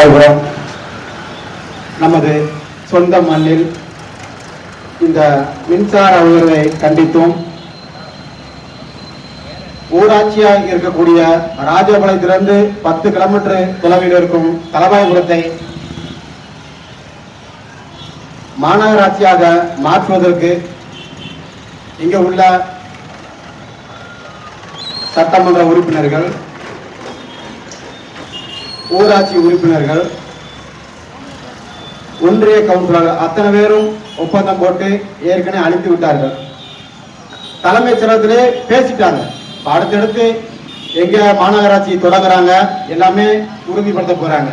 தலவாய்புரம் நமது சொந்த மண்ணில் இந்த மின்சார உயர்வை கண்டித்தும் ஊராட்சியாக இருக்கக்கூடிய ராஜபாளையத்திலிருந்து பத்து கிலோமீட்டர் தொலைவில் இருக்கும் தலவாய்புரத்தை மாநகராட்சியாக மாற்றுவதற்கு இங்கே உள்ள சட்டமன்ற உறுப்பினர்கள் ஊராட்சி உறுப்பினர்கள் ஒன்றிய கவுன்சிலர்கள் அத்தனை பேரும் ஒப்பந்தம் போட்டு ஏற்கனவே அழித்து விட்டார்கள். தலைமைச் செயலகத்திலே பேசிட்டாங்க. அடுத்தடுத்து எங்க மாநகராட்சி தொடங்குறாங்க எல்லாமே உறுதிப்படுத்த போறாங்க.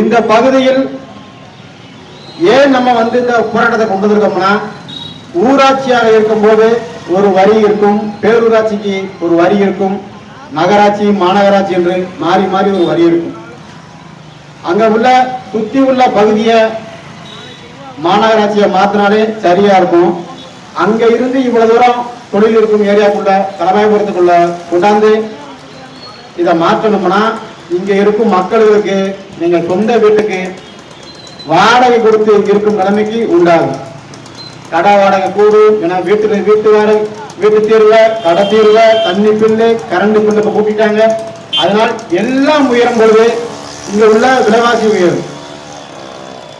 இந்த பகுதியில் ஏன் நம்ம வந்து இந்த போராட்டத்தை கொண்டு வந்திருக்கோம்னா ஊராட்சியாக இருக்கும்போது ஒரு வரி இருக்கும் பேரூராட்சிக்கு ஒரு வரி இருக்கும் நகராட்சி மாநகராட்சி என்று மாறி மாறி ஒரு வரி இருக்கும். அங்க உள்ள சுத்தி உள்ள பகுதியை மாநகராட்சியை மாத்தினாலே சரியா இருக்கும். அங்க இருந்து இவ்வளவு தூரம் தொழில் இருக்கும் ஏரியாக்குள்ள தலைமைபுரத்துக்குள்ள கொண்டாந்து இதை மாற்றணும்னா இங்க இருக்கும் மக்களுக்கு நீங்கள் சொந்த வீட்டுக்கு வாடகை கொடுத்து இருக்கும் நிலைமைக்கு உண்டாகும். கடை வாடகை கூடும் ஏன்னா வீட்டுல வீட்டு வாடகை வீட்டு தீர்வை கடை தீர்வை தண்ணி பில்லு கரண்ட் பில்லு இப்போ கூட்டிட்டாங்க. அதனால் எல்லாம் உயரும் பொழுது இங்க உள்ள விலைவாசி உயரும்.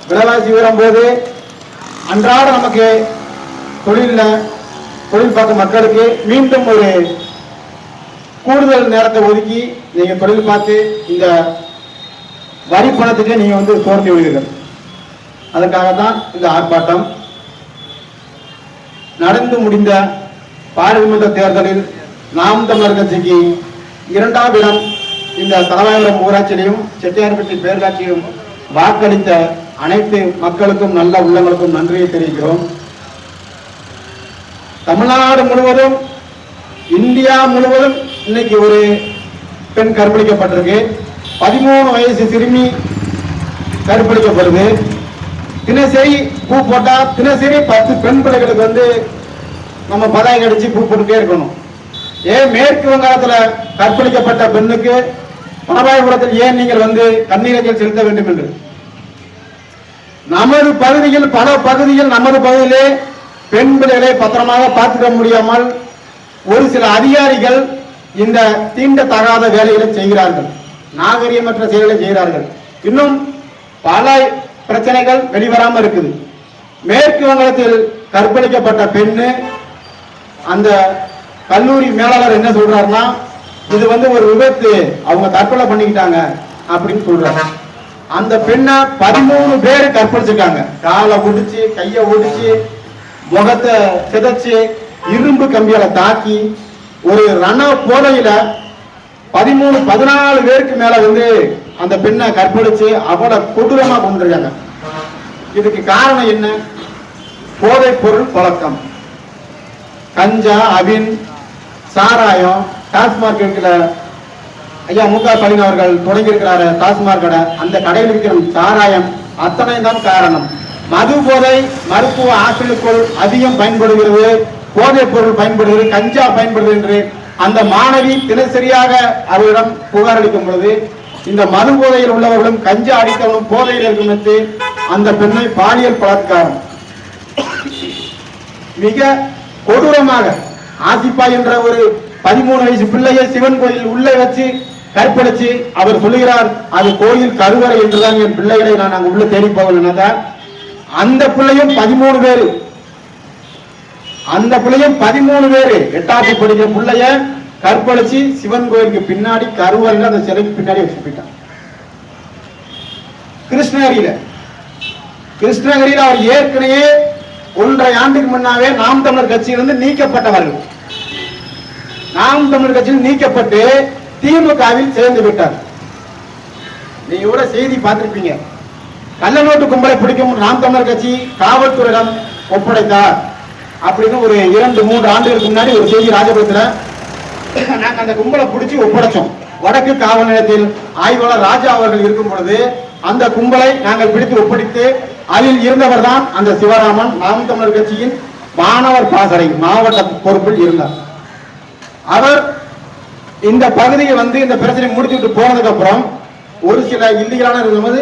விலைவாசி உயரும் போது அன்றாட நமக்கு தொழில்ல தொழில் பார்க்கும் மக்களுக்கு மீண்டும் ஒரு கூடுதல் நேரத்தை ஒதுக்கி நீங்க தொழில் பார்த்து இந்த வரி பணத்துக்கு நீங்க வந்து சோர்ந்து விடுவீர்கள். அதற்காக தான் இந்த ஆர்ப்பாட்டம் நடந்து முடிந்த பாராளுமன்ற தேர்தலில் நாம் தமிழர் கட்சிக்கு இரண்டாம் இடம் இந்த தலைவாயிரம் ஊராட்சியிலையும் செட்டியார்பட்டி பேரூராட்சியிலும் வாக்களித்த அனைத்து மக்களுக்கும் நல்ல உள்ளங்களுக்கும் நன்றியை தெரிவிக்கிறோம். தமிழ்நாடு முழுவதும் இந்தியா முழுவதும் இன்னைக்கு ஒரு பெண் கற்பழிக்கப்பட்டிருக்கு. பதிமூணு வயசு சிறுமி கற்பழிக்கப்படுது. தினசரி பூ போட்டா தினசரி பத்து பெண் பிள்ளைகளுக்கு வந்து நம்ம பதாயம் அடிச்சு பூ போட்டுட்டே இருக்கணும். ஏன் மேற்கு வங்காளத்துல கற்பழிக்கப்பட்ட பெண்ணுக்கு பணபாயபுரத்தில் ஏன் நீங்கள் வந்து கண்ணீரஞ்சல் செலுத்த வேண்டும் என்று? நமது பகுதியில் பல பகுதியில் நமது பகுதியிலே பெண் பிள்ளைகளை பத்திரமாக பார்த்துக்க முடியாமல் ஒரு சில அதிகாரிகள் இந்த தீண்ட தகாத வேலைகளை செய்கிறார்கள். நாகரிகமற்ற செயல்களை செய்கிறார்கள். இன்னும் பல பிரச்சனைகள் வெளிவராமல் இருக்குது. மேற்கு வங்கத்தில் கற்பழிக்கப்பட்ட பெண்ணு அந்த கல்லூரி மேலாளர் என்ன சொல்றாருன்னா இது வந்து ஒரு விபத்து அவங்க தற்கொலை பண்ணிக்கிட்டாங்க அப்படின்னு சொல்றாங்க அந்த பெண்ணை பதிமூணு பேர் கற்பழிச்சிருக்காங்க காலை ஒடிச்சு கையை ஒடிச்சு முகத்தை சிதைச்சு இரும்பு கம்பியால தாக்கி ஒரு ரண போதையில பதிமூணு பதினாலு பேருக்கு மேல வந்து அந்த பெண்ணை கற்பழிச்சு அவளை கொடூரமா கொண்டிருக்காங்க இதுக்கு காரணம் என்ன? போதைப் பொருள் பழக்கம். கஞ்சா அபின் சாராயம் டாஸ்மாக் இருக்கிற ஐயா மு க ஸ்டாலின் அவர்கள் தொடங்கி இருக்கிறாரு டாஸ்மாக் கடை. அந்த கடையில் இருக்கிற சாராயம் அத்தனை தான் காரணம். மது போதை மருத்துவ ஆற்றலுக்குள் அதிகம் பயன்படுகிறது போதைப் பொருள் பயன்படுகிறது கஞ்சா பயன்படுகிறது என்று அந்த மாணவி தினசரியாக அவரிடம் புகாரளிக்கும் பொழுது இந்த மது போதையில் உள்ளவர்களும் கஞ்சா அடித்தவர்களும் போதையில் இருக்கும் என்று அந்த பெண்ணை பாலியல் பலாத்காரம். மிக கொடூரமாக ஆசிப்பா என்ற ஒரு பதிமூணு வயசு பிள்ளையை சிவன் கோயில் உள்ளே வச்சு கற்பழிச்சு அவர் சொல்லுகிறார் அது கோயில் கருவறை என்றுதான் என் பிள்ளைகளை நான் அங்க உள்ள தேடி போகலன்னா அந்த பிள்ளையும் பதிமூணு பேரு. அந்த பிள்ளையும் பதிமூணு பேரு. எட்டாவது படிக்கிற பிள்ளைய கற்பழிச்சு சிவன் கோயிலுக்கு பின்னாடி கருவறையில அந்த சிலைக்கு பின்னாடி வச்சு போயிட்டான். கிருஷ்ணகிரியில. கிருஷ்ணகிரியில் அவர் ஏற்கனவே ஒன்றரை ஆண்டுக்கு முன்னாவே நாம் தமிழர் கட்சியிலிருந்து நீக்கப்பட்டவர்கள். நாம் தமிழர் கட்சியில் நீக்கப்பட்டு திமுகவில் சேர்ந்து விட்டார். நீங்க கூட செய்தி பார்த்திருப்பீங்க. கள்ள நோட்டு கும்பலை பிடிக்கும் நாம் தமிழர் கட்சி காவல்துறையிடம் ஒப்படைத்தார். அப்படின்னு ஒரு இரண்டு மூன்று ஆண்டுகளுக்கு முன்னாடி ஒரு செய்தி ராஜபுரத்துல நாங்க அந்த கும்பலை பிடிச்சி ஒப்படைச்சோம். வடக்கு காவல் நிலையத்தில் ஆய்வாளர் ராஜா அவர்கள் இருக்கும் பொழுது அந்த கும்பலை நாங்கள் பிடித்து ஒப்படைத்து அதில் இருந்தவர் தான் அந்த சிவராமன் நாம் தமிழர் கட்சியின் மாணவர் பாசறை மாவட்ட பொறுப்பில் இருந்தார். அவர் இந்த பகுதியை வந்து இந்த பிரச்சனை முடிச்சுட்டு போனதுக்கு அப்புறம் ஒரு சில இல்லீகலான இருந்தபோது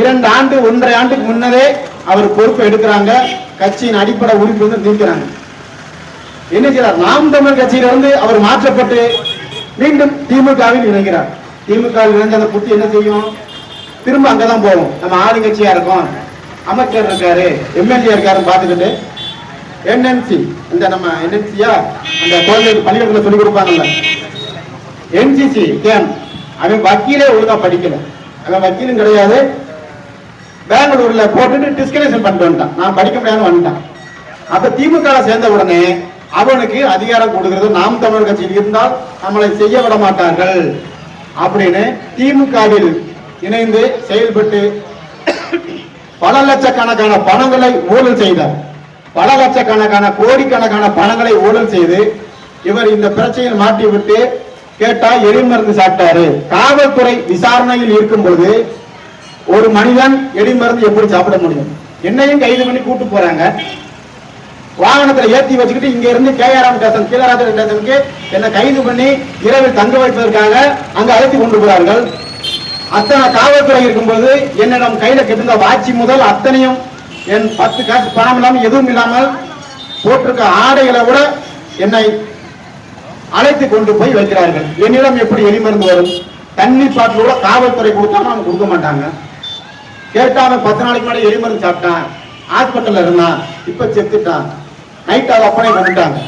இரண்டு ஆண்டு ஒன்றரை ஆண்டுக்கு முன்னரே அவர் பொறுப்பு எடுக்கிறாங்க. கட்சியின் அடிப்படை உறுப்பினர் நீக்கிறாங்க. என்ன செய்யறார் நாம் தமிழ் கட்சியிலிருந்து அவர் மாற்றப்பட்டு மீண்டும் திமுகவில் இணைகிறார். திமுகவில் இணைஞ்ச அந்த புத்தி என்ன செய்யும்? திரும்ப அங்கதான் போவோம் நம்ம ஆளுங்கட்சியா இருக்கோம். அமைச்சர் இருக்காரு எம்எல்ஏ இருக்காருன்னு பார்த்துக்கிட்டு என்என்சி இந்த நம்ம என்என்சியா அந்த குழந்தைகளுக்கு பள்ளிக்கூடத்துல சொல்லி கொடுப்பாங்கல்ல. N C C camp. அவன் வக்கீலே ஒழுங்கா படிக்கல. அவன் வக்கீலும் கிடையாது. பெங்களூர்ல போட்டுட்டு டிஸ்கனேஷன் பண்ணிட்டு வந்துட்டான். நான் படிக்க முடியாதுன்னு வந்துட்டான். அப்ப திமுக சேர்ந்த உடனே அவனுக்கு அதிகாரம் கொடுக்கிறது நாம் தமிழர் கட்சியில் இருந்தால் நம்மளை செய்ய விட மாட்டார்கள். அப்படின்னு திமுகவில் இணைந்து செயல்பட்டு பல லட்சக்கணக்கான பணங்களை ஊழல் செய்தார். பல லட்சக்கணக்கான கோடிக்கணக்கான பணங்களை ஊழல் செய்து இவர் இந்த பிரச்சனையில் மாட்டி விட்டு கேட்டா எரிமருந்து சாப்பிட்டாரு. காவல்துறை விசாரணையில் இருக்கும்போது ஒரு மனிதன் எரிமருந்து எப்படி சாப்பிட முடியும்? என்னையும் கைது பண்ணி கூட்டு போறாங்க. வாகனத்தில் ஏற்றி வச்சுக்கிட்டு இங்க இருந்து கேஆர்எம் ஸ்டேஷன் கீழராஜர் ஸ்டேஷனுக்கு என்னை கைது பண்ணி இரவில் தங்க வைப்பதற்காக அங்க அழைத்து கொண்டு போகிறார்கள் அத்தனை காவல்துறை இருக்கும்போது என்னிடம் கையில கெட்டிருந்த வாட்சி முதல் அத்தனையும் என் பத்து காசு பணம் இல்லாமல் எதுவும் இல்லாமல் போட்டிருக்க ஆடைகளை விட என்னை அழைத்து கொண்டு போய் வைக்கிறார்கள். என்னிடம் எப்படி எலிமருந்து வரும்? தண்ணி பாட்டில் கூட காவல்துறை கொடுத்தாலும் அவங்க கொடுக்க மாட்டாங்க. கேட்டாலும் பத்து நாளைக்கு முன்னாடி எலிமருந்து சாப்பிட்டான். ஹாஸ்பிட்டலில் இருந்தான். இப்போ செத்துட்டான். நைட் அதை அப்பனே பண்ணிட்டாங்க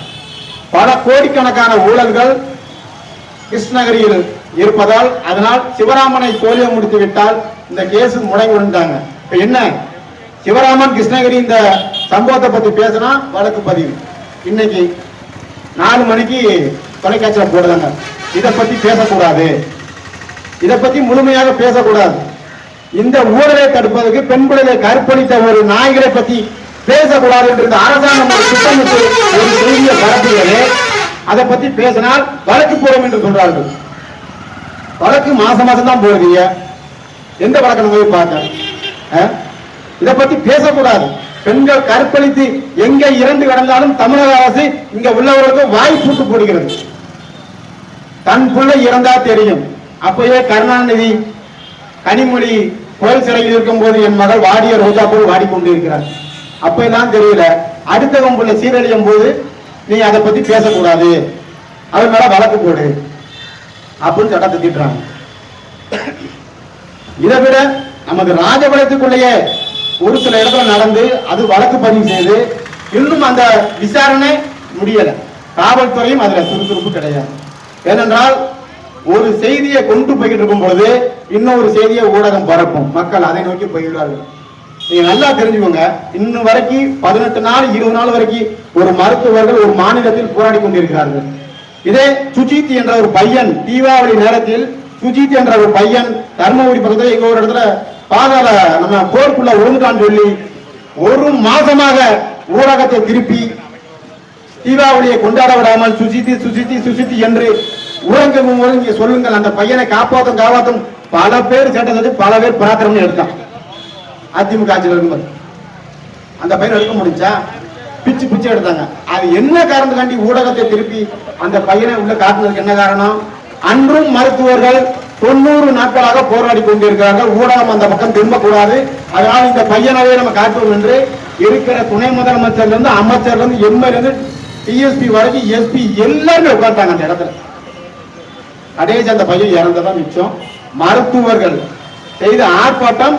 பல கோடிக்கணக்கான ஊழல்கள் கிருஷ்ணகிரியில் இருப்பதால் அதனால் சிவராமனை போலியோ முடித்து விட்டால் இந்த கேஸ் முடங்கி விழுந்தாங்க. இப்ப என்ன? சிவராமன் கிருஷ்ணகிரி இந்த சம்பவத்தை பத்தி பேசினா வழக்கு பதிவு. இன்னைக்கு நாலு மணிக்கு தொலைக்காட்சியில் போடுறாங்க. இதை பத்தி பேசக்கூடாது. இதை பத்தி முழுமையாக பேசக்கூடாது. இந்த ஊழலை தடுப்பதற்கு பெண் பிள்ளைகளை கற்பழித்த ஒரு நாய்களை பத்தி பேசக்கூடாது என்று இந்த அரசாங்கம் திட்டமிட்டு ஒரு செய்தியை பரப்புகிறது அதை பத்தி பேசினால் வழக்கு போடும் என்று சொல்றார்கள். வழக்கு மாசம் மாசம் தான் போடுறீங்க. எந்த வழக்கு நம்ம போய் பார்க்க? இதை பத்தி பேசக்கூடாது. பெண்கள் கற்பழித்து எங்க இறந்து கிடந்தாலும் தமிழக அரசு இங்க உள்ளவர்களுக்கு வாய் பூட்டு போடுகிறது. தன் பிள்ளை இறந்தா தெரியும். அப்பயே கருணாநிதி கனிமொழி கோயில் சிறையில் இருக்கும்போது என் மகள் வாடிய ரோஜா போல் வாடிக்கொண்டிருக்கிறார். அப்பெல்லாம் தெரியல. அடுத்தவன் பிள்ளை சீரழியும் போது நீ அதை பத்தி பேசக்கூடாது. அவன் மேல வழக்கு போடு. அப்படின்னு சட்டத்தை திட்டுறாங்க இதை விட நமது ராஜபலத்துக்குள்ளேயே ஒரு சில இடத்துல நடந்து அது வழக்கு பதிவு செய்து இன்னும் அந்த விசாரணை முடியல. காவல்துறையும் அதுல சுறுசுறுப்பு கிடையாது. ஏனென்றால் ஒரு செய்தியை கொண்டு போய்கிட்டு இருக்கும் பொழுது இன்னொரு செய்தியை ஊடகம் பரப்பும். மக்கள் அதை நோக்கி போகிறார்கள் நீங்க நல்லா தெரிஞ்சுக்கோங்க. இன்னும் வரைக்கும் பதினெட்டு நாள் இருபது நாள் வரைக்கும் ஒரு மருத்துவர்கள் ஒரு மாநிலத்தில் போராடி கொண்டிருக்கிறார்கள். இதே சுஜித் என்ற ஒரு பையன் தீபாவளி நேரத்தில் சுஜித் என்ற ஒரு பையன் தர்மபுரி பக்கத்துல எங்க ஒரு இடத்துல பாதாள நம்ம போருக்குள்ள விழுந்துட்டான்னு சொல்லி ஒரு மாசமாக ஊடகத்தை திருப்பி தீபாவளியை கொண்டாட விடாமல் சுசித்தி சுசித்தி சுசித்தி என்று உறங்கும் போது நீங்க சொல்லுங்கள். அந்த பையனை காப்பாற்றும் காப்பாற்றும் பல பேர் சேட்டை பல பேர் பராக்கிரமம் எடுத்தான். அதிமுக ஆட்சியில் இருக்கும்போது. அந்த பையனை எடுக்க முடிஞ்சா பிச்சு பிச்சு எடுத்தாங்க. அது என்ன காரணத்துக்காண்டி ஊடகத்தை திருப்பி அந்த பையனை உள்ள காட்டுனதுக்கு என்ன காரணம்? அன்றும் மருத்துவர்கள் தொண்ணூறு நாட்களாக போராடி கொண்டிருக்கிறார்கள். ஊடகம் அந்த பக்கம் திரும்பக்கூடாது. அதனால் இந்த பையனவே நம்ம காட்டுவோம் என்று இருக்கிற துணை முதலமைச்சர்ல இருந்து அமைச்சர்ல இருந்து எம்எல்ஏ இருந்து டிஎஸ்பி வரைக்கும் எஸ்பி எல்லாருமே உட்கார்ந்தாங்க அந்த இடத்துல. கடைசி அந்த பையன் இறந்ததான் மிச்சம். மருத்துவர்கள் செய்த ஆர்ப்பாட்டம்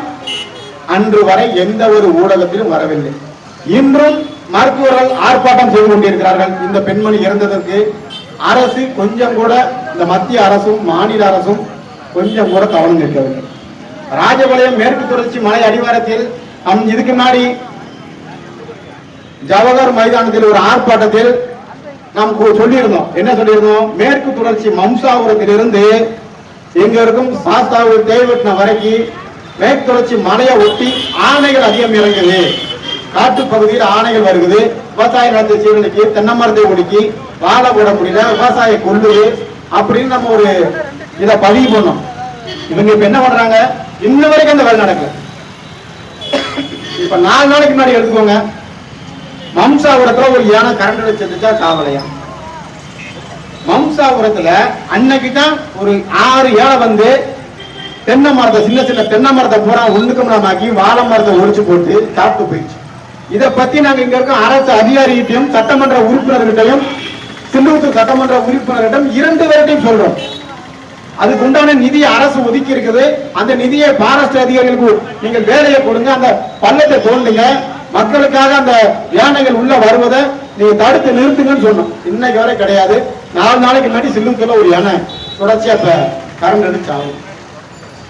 அன்று வரை எந்த ஒரு ஊடகத்திலும் வரவில்லை. இன்றும் மருத்துவர்கள் ஆர்ப்பாட்டம் செய்து கொண்டிருக்கிறார்கள். இந்த பெண்மணி இறந்ததற்கு அரசு கொஞ்சம் கூட இந்த மத்திய அரசும் மாநில அரசும் கொஞ்சம் கூட கவனம் இருக்கவில்லை ராஜபாளையம் மேற்கு தொடர்ச்சி மலை அடிவாரத்தில் நம் இதுக்கு முன்னாடி ஜவஹர் மைதானத்தில் ஒரு ஆர்ப்பாட்டத்தில் நாம் சொல்லியிருந்தோம். என்ன சொல்லியிருந்தோம்? மேற்கு தொடர்ச்சி மம்சாபுரத்திலிருந்து எங்க இருக்கும் சாஸ்தாவூர் தேவட்டின வரைக்கும் மேற்கு தொடர்ச்சி மலையை ஒட்டி ஆணைகள் அதிகம் இறங்குது. காட்டு பகுதியில் ஆணைகள் வருகுது. விவசாய நிலத்தை சீரழிக்கு தென்னை மரத்தை ஒடுக்கி வாழை போட முடியல விவசாய கொள்ளுது. அப்படின்னு நம்ம ஒரு இதை பதிவு பண்ணோம். இவங்க இப்ப என்ன பண்றாங்க? இன்ன வரைக்கும் அந்த வேலை நடக்கல. இப்ப நாலு நாளைக்கு முன்னாடி எடுத்துக்கோங்க. மம்சாபுரத்துல ஒரு யானை கரண்ட் வச்சிருந்துச்சா காவலையா மம்சாபுரத்துல அன்னைக்கு தான் ஒரு ஆறு ஏழை வந்து தென்னை மரத்தை சின்ன சின்ன தென்னை மரத்தை பூரா ஒண்ணுக்கம்லாமாக்கி வாழை மரத்தை ஒழிச்சு போட்டு சாப்பிட்டு போயிடுச்சு. இதை பத்தி நாங்க இங்க இருக்க அரசு அதிகாரிகிட்டையும் சட்டமன்ற உறுப்பினர்கிட்டையும் சில்லூத்தூர் சட்டமன்ற உறுப்பினர்கிட்டம் இரண்டு பேர்கிட்டையும் சொல்றோம். அதுக்கு உண்டான நிதியை அரசு ஒதுக்கி இருக்குது. அந்த நிதியை பாரஸ்ட் அதிகாரிகளுக்கு நீங்கள் வேலையை கொடுங்க. அந்த பள்ளத்தை தோண்டுங்க. மக்களுக்காக அந்த யானைகள் உள்ள வருவதை நீங்க தடுத்து நிறுத்துங்கன்னு சொன்னோம். இன்னைக்கு வரை கிடையாது. நாலு நாளைக்கு முன்னாடி சில்லுக்குள்ள ஒரு யானை தொடர்ச்சியா இப்ப கரண்ட் அடிச்சு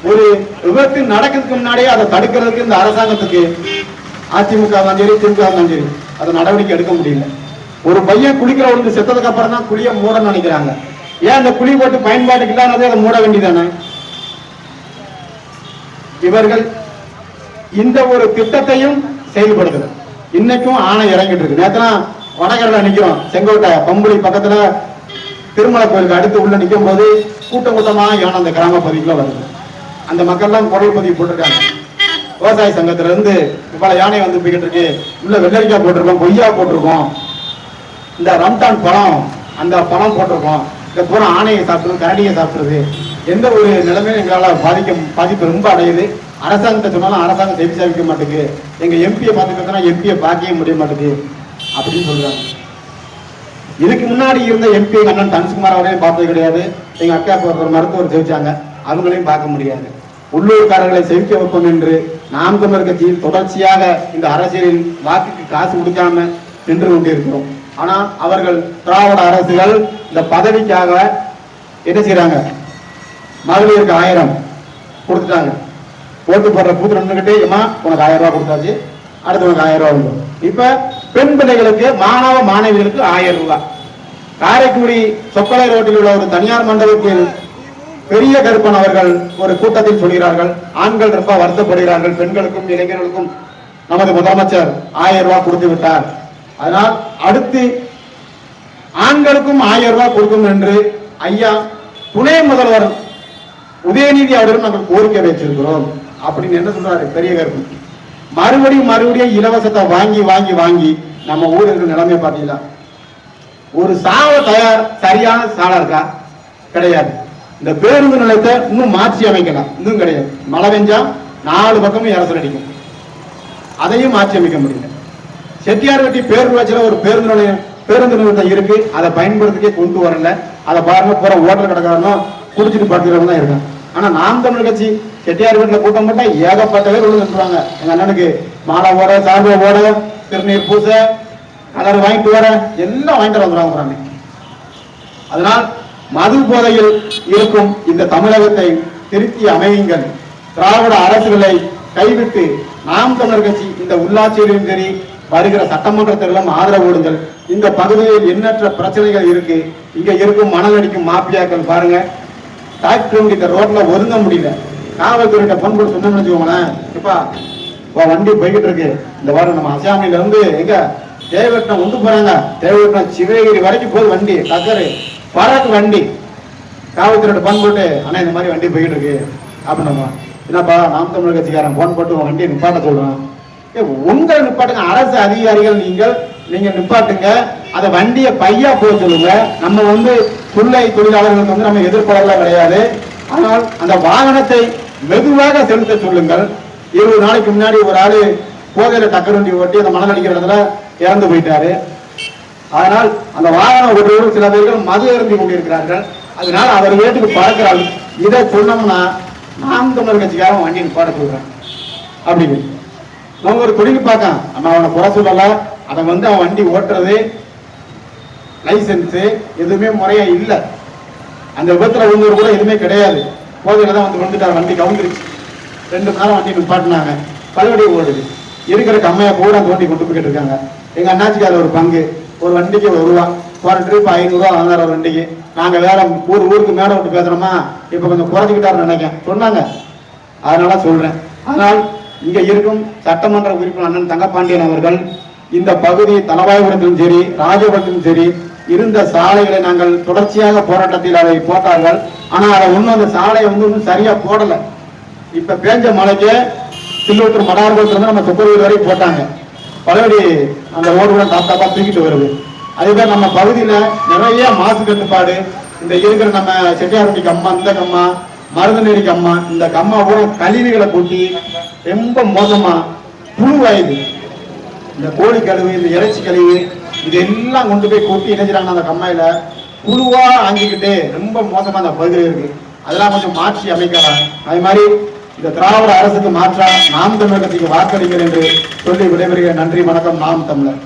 ஒரு விபத்து நடக்கிறதுக்கு முன்னாடியே அதை தடுக்கிறதுக்கு இந்த அரசாங்கத்துக்கு அதிமுக இருந்தாலும் சரி திமுக இருந்தாலும் சரி அதை நடவடிக்கை எடுக்க முடியல. ஒரு பையன் குளிக்கிற ஒன்று செத்ததுக்கு அப்புறம் தான் குழிய மூட நினைக்கிறாங்க. ஏன் அந்த குழி போட்டு பயன்பாட்டுக்கு இல்லாததே அதை? மூட வேண்டியதானே? இவர்கள் இந்த ஒரு திட்டத்தையும் செயல்படுத்தல இன்னைக்கும் ஆணை இறங்கிட்டு இருக்கு. நேத்தெல்லாம் வடகரில் நிற்கிறோம் செங்கோட்டை பம்புளி பக்கத்துல திருமலை கோயிலுக்கு அடுத்து உள்ள நிற்கும் போது கூட்டம் கூட்டமாக யானை அந்த கிராம பகுதிக்குள்ள வருது. அந்த மக்கள்லாம் குரல் பதிவு போட்டிருக்காங்க. விவசாய சங்கத்துல இருந்து இவ்வளவு யானை வந்து போய்கிட்டு இருக்கு. உள்ள வெள்ளரிக்காய் போட்டிருக்கோம் கொய்யா போட்டிருக்கோம். இந்த ரம்தான் பழம் அந்த பழம் போட்டிருக்கோம். இந்த பூரா ஆணையை சாப்பிடுறது கரடியை சாப்பிடுறது. எந்த ஒரு நிலைமையும் எங்களால் பாதிக்க பாதிப்பு ரொம்ப அடையுது. அரசாங்கத்தை சொன்னாலும் அரசாங்கம் செவி சாதிக்க மாட்டேங்குது. எங்கள் எம்பியை பார்த்து எம்பியை பார்க்கவே முடிய மாட்டேங்குது. அப்படின்னு சொல்கிறாங்க இதுக்கு முன்னாடி இருந்த எம்பி அண்ணன் தனுஷ்குமார் அவரையும் பார்த்தது கிடையாது. எங்கள் அக்கா ஒரு மருத்துவர் ஜெயிச்சாங்க. அவங்களையும் பார்க்க முடியாது. உள்ளூர்காரர்களை செவிக்க வைப்போம் என்று நாம் தமிழர் கட்சியில் தொடர்ச்சியாக இந்த அரசியலில் வாக்குக்கு காசு கொடுக்காம நின்று கொண்டிருக்கிறோம். ஆனால் அவர்கள் திராவிட அரசுகள் இந்த பதவிக்காக என்ன செய்யறாங்க மகளிருக்கு ஆயிரம் கொடுத்துட்டாங்க. ஓட்டு போடுற பூத்து நின்றுகிட்டே ஏமா உனக்கு ஆயிரம் ரூபாய் கொடுத்தாச்சு அடுத்து உனக்கு ஆயிரம் ரூபாய் உண்டு இப்ப பெண் பிள்ளைகளுக்கு மாணவ மாணவிகளுக்கு ஆயிரம் ரூபாய். காரைக்குடி சொக்கலை ரோட்டில் உள்ள ஒரு தனியார் மண்டபத்தில் பெரிய கருப்பன் அவர்கள் ஒரு கூட்டத்தில் சொல்கிறார்கள் ஆண்கள் ரொம்ப வருத்தப்படுகிறார்கள் பெண்களுக்கும் இளைஞர்களுக்கும் நமது முதலமைச்சர் ஆயிரம் ரூபாய் கொடுத்து விட்டார். அதனால் அடுத்து ஆண்களுக்கும் ஆயிரம் ரூபாய் கொடுக்கும் என்று ஐயா துணை முதல்வர் உதயநிதி அவர்களும் நாங்கள் கோரிக்கை வச்சிருக்கிறோம் அப்படின்னு என்ன சொல்றாரு? பெரிய கருப்பு மறுபடியும் மறுபடியும் இலவசத்தை வாங்கி வாங்கி வாங்கி நம்ம ஊர் இருக்கிற நிலைமை பார்த்தீங்களா? ஒரு சாவ தயார் சரியான சாலை இருக்கா? கிடையாது. இந்த பேருந்து நிலையத்தை இன்னும் மாற்றி அமைக்கலாம் இன்னும் கிடையாது. மழை பெஞ்சா நாலு பக்கமும் இரசல் அடிக்கும். அதையும் மாற்றி அமைக்க முடியல. செட்டியார்பட்டி பேருந்து ஒரு பேருந்து நிலையம் பேருந்து நிலையத்தை இருக்கு. அதை பயன்படுத்திக்கே கொண்டு வரல. அதை பாருங்க போற ஓட்டல் கிடக்காரனும் குடிச்சிட்டு படுத்துக்கிறவங்க தான் இருக்கான் ஆனா நாம் தமிழ் கட்சி செட்டியார் வீட்டில் கூட்டம் போட்டா ஏகப்பட்ட பேர் உள்ள நின்றுவாங்க. எங்க அண்ணனுக்கு மாலை ஓட சார்பை ஓட திருநீர் பூச கலர் வாங்கிட்டு வர எல்லாம் வாங்கிட்டு வந்துடுவாங்க அதனால் மது போதையில் இருக்கும் இந்த தமிழகத்தை திருத்தி அமையுங்கள். திராவிட அரசுகளை கைவிட்டு நாம் தமிழர் கட்சி இந்த உள்ளாட்சியிலும் சரி வருகிற சட்டமன்றத்திலும் ஆதரவு இந்த பகுதியில் எண்ணற்ற பிரச்சனைகள் இருக்கு. இங்க இருக்கும் மணல் அடிக்கும் மாப்பியாக்கள் பாருங்க. டாக்டர் இந்த ரோட்ல ஒதுங்க முடியல. காவல்துறையிட்ட பண்பு சொன்னோம்னு வச்சுக்கோங்களேன். இப்பா வண்டி போய்கிட்டு இருக்கு. இந்த வாரம் நம்ம அசாமில இருந்து எங்க தேவட்டம் கொண்டு போறாங்க. தேவட்டம் சிவகிரி வரைக்கும் போகுது வண்டி கக்கரு பறக்கு வண்டி. காவல்துறையோட பண் போட்டு ஆனால் இந்த மாதிரி வண்டி போயிட்டு இருக்கு அப்படின்னா என்னப்பா நாம் தமிழர் கட்சிக்காரன் போன் போட்டு உன் வண்டியை நிப்பாட்ட சொல்றான். ஏ, உங்களை நிப்பாட்டுங்க. அரசு அதிகாரிகள் நீங்கள் நீங்க நிப்பாட்டுங்க. அதை வண்டியை பையா போக சொல்லுங்க. நம்ம வந்து துள்ளை தொழிலாளர்களுக்கு வந்து நம்ம எதிர்பார்க்கலாம் கிடையாது. ஆனால் அந்த வாகனத்தை மெதுவாக செலுத்த சொல்லுங்கள். இருபது நாளைக்கு முன்னாடி ஒரு ஆளு போதையில டக்கர் வண்டி ஓட்டி அந்த மணல் அடிக்கிற இடத்துல இறந்து போயிட்டாரு. அதனால் அந்த வாகன ஓட்டுநர்கள் சில பேர்கள் மது அருந்தி கொண்டிருக்கிறார்கள். அதனால் அவர் வீட்டுக்கு பறக்கிறாள் இதை சொன்னோம்னா நாம் தமிழர் கட்சிக்காரன் வண்டியில் நிப்பாட சொல்றேன் அப்படின்னு. அவங்க ஒரு தொழில் பார்க்கான் நம்ம அவனை குறை சொல்லல. அவன் வந்து அவன் வண்டி ஓட்டுறது லைசன்ஸு எதுவுமே முறையாக இல்லை. அந்த விபத்தில் விழுந்தவர் கூட எதுவுமே கிடையாது. போதையில் தான் வந்து வந்துட்டார் வண்டி கவுந்துருச்சு. ரெண்டு மணி நேரம் வண்டி நிப்பாட்டினாங்க. பழுவடி ஓடுது. இருக்கிற கம்மையாக கூட தோண்டி கொண்டு போய்கிட்டு இருக்காங்க எங்கள் அண்ணாச்சிக்கு ஒரு பங்கு. ஒரு வண்டிக்கு ஒரு ரூபா. போன ட்ரிப் ஐநூறுரூவா வாங்குறாரு ஒரு வண்டிக்கு. நாங்கள் வேற ஊர் ஊருக்கு மேடை விட்டு பேசுகிறோமா இப்போ கொஞ்சம் குறைஞ்சிக்கிட்டாருன்னு நினைக்கிறேன். சொன்னாங்க. அதனால சொல்கிறேன் ஆனால் இங்கே இருக்கும் சட்டமன்ற உறுப்பினர் அண்ணன் தங்கப்பாண்டியன் அவர்கள் இந்த பகுதி தலவாய்புரத்திலும் சரி ராஜபுரத்திலும் சரி இருந்த சாலைகளை நாங்கள் தொடர்ச்சியாக போராட்டத்தில் அதை போட்டார்கள். ஆனால் அதை ஒன்றும் அந்த சாலையை வந்து ஒன்றும் சரியாக போடலை. இப்போ பேஞ்ச மழைக்கு சில்லூத்தூர் மடார்புரத்துல நம்ம சுப்பரூர் வரை போட்டாங்க. பழையபடி அந்த ஓடுகளை தாத்தாப்பா தூக்கிட்டு வருது. அதே நம்ம பகுதியில் நிறைய மாசு கட்டுப்பாடு. இந்த இருக்கிற நம்ம செட்டியாரட்டி கம்மா இந்த கம்மா மருதநெறி கம்மா இந்த கம்மா கூட கழிவுகளை கொட்டி ரொம்ப மோசமா புழுவாயுது இந்த கோழி கழிவு இந்த இறைச்சி கழிவு இதெல்லாம் கொண்டு போய் கொட்டி என்ன அந்த கம்மாயில? புழுவா அங்கிக்கிட்டு ரொம்ப மோசமா அந்த பகுதியில் இருக்கு. அதெல்லாம் கொஞ்சம் மாற்றி அமைக்கலாம். அது மாதிரி இந்த திராவிட அரசுக்கு மாற்றா நாம் தமிழகத்துக்கு கட்சிக்கு வாக்களிங்கள் என்று சொல்லி விடைபெறுகிற நன்றி வணக்கம். நாம் தமிழர்.